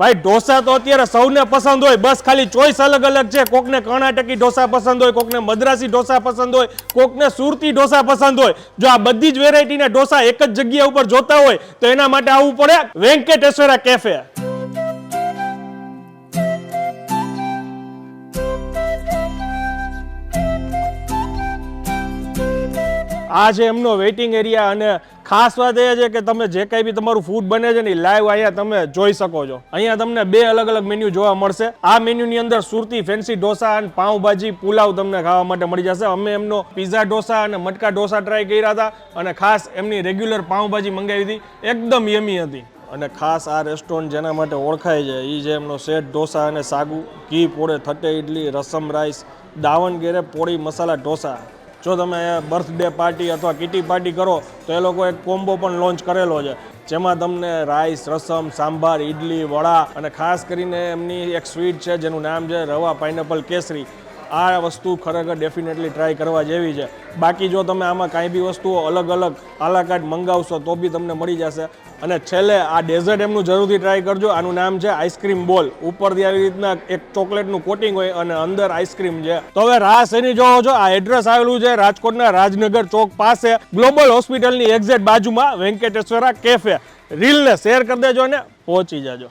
ભાઈ, ઢોસા તો અત્યારે સૌને પસંદ હોય. બસ ખાલી ચોઈસ અલગ અલગ છે. કોકને કર્ણાટકી ઢોસા પસંદ હોય, કોકને મદ્રાસી ઢોસા પસંદ હોય, કોકને સુરતી ઢોસા પસંદ હોય. જો આ બધી જ વેરાયટીના ઢોસા એક જ જગ્યા ઉપર જોતા હોય, તો એના માટે આવવું પડે વેંકટેશ્વરા કેફે આ છે એમનો વેઇટિંગ એરિયા અને ખાસ વાત એ છે કે તમે જે કાંઈ બી તમારું ફૂડ બને છે ને લાઈવ અહીંયા તમે જોઈ શકો છો. અહીંયા તમને બે અલગ અલગ મેન્યુ જોવા મળશે. આ મેન્યુની અંદર સુરતી ફેન્સી ઢોસા અને પાઉંભાજી, પુલાવ તમને ખાવા માટે મળી જશે. અમે એમનો પીઝા ઢોસા અને મટકા ઢોસા ટ્રાય કર્યા હતા અને ખાસ એમની રેગ્યુલર પાઉંભાજી મંગાવી હતી. એકદમ યમી હતી. અને ખાસ આ રેસ્ટોરન્ટ જેના માટે ઓળખાય છે એ છે એમનો સેટ ઢોસા અને સાગુ, ઘી પોળે થટે ઇડલી રસમ, રાઈસ દાવણગેરે પોળી મસાલા ઢોસા. જો તમે બર્થડે પાર્ટી અથવા કિટી પાર્ટી કરો, તો એ લોકો એક કોમ્બો પણ લોન્ચ કરેલો છે. જેમાં તમને રાઈસ રસમ, સાંભાર ઇડલી વડા અને ખાસ કરીને એમની એક સ્વીટ છે, જેનું નામ છે રવા પાઇનેપલ કેસરી. આ વસ્તુ ખરેખર ડેફિનેટલી ટ્રાય કરવા જેવી છે. બાકી જો તમે આમાં કાંઈ બી વસ્તુઓ અલગ અલગ આલાકાટ મંગાવશો તો બી તમને મળી જશે. અને છેલ્લે આ ડેઝર્ટ એમનું જરૂરથી ટ્રાય કરજો. આનું નામ છે આઈસ્ક્રીમ બોલ ઉપરથી આવી રીતના એક ચોકલેટનું કોટિંગ હોય અને અંદર આઈસ્ક્રીમ છે. તો હવે રાસ એની જોવો છો. આ એડ્રેસ આવેલું છે રાજકોટના રાજનગર ચોક પાસે ગ્લોબલ હોસ્પિટલની એક્ઝેક્ટ બાજુમાં, વેંકટેશ્વરા કેફે રીલને શેર કરી દેજો અને પહોંચી જાજો.